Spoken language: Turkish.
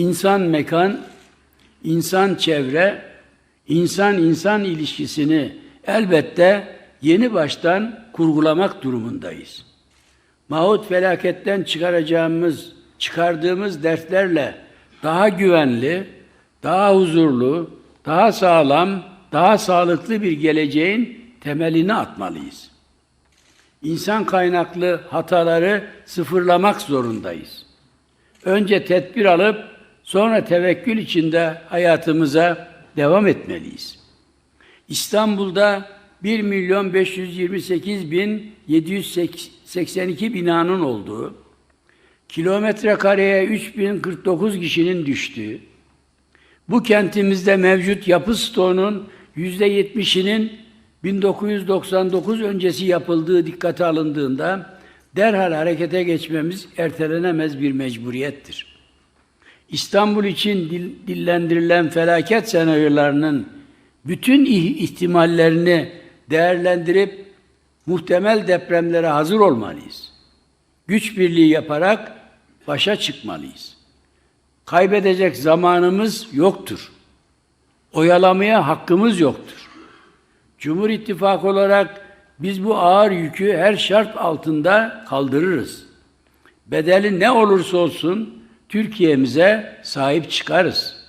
insan mekan, insan çevre, insan insan ilişkisini elbette yeni baştan kurgulamak durumundayız. Mahut felaketten çıkaracağımız, çıkardığımız derslerle daha güvenli, daha huzurlu, daha sağlam, daha sağlıklı bir geleceğin temelini atmalıyız. İnsan kaynaklı hataları sıfırlamak zorundayız. Önce tedbir alıp sonra tevekkül içinde hayatımıza devam etmeliyiz. İstanbul'da 1 milyon 528 bin 782 binanın olduğu, kilometre kareye 3049 kişinin düştüğü, bu kentimizde mevcut yapı stoğunun yüzde yetmişinin 1999 öncesi yapıldığı dikkate alındığında derhal harekete geçmemiz ertelenemez bir mecburiyettir. İstanbul için dil- dillendirilen felaket senaryolarının bütün ih- ihtimallerini değerlendirip muhtemel depremlere hazır olmalıyız. Güç birliği yaparak başa çıkmalıyız. Kaybedecek zamanımız yoktur. Oyalamaya hakkımız yoktur. Cumhur İttifakı olarak biz bu ağır yükü her şart altında kaldırırız. Bedeli ne olursa olsun Türkiye'mize sahip çıkarız.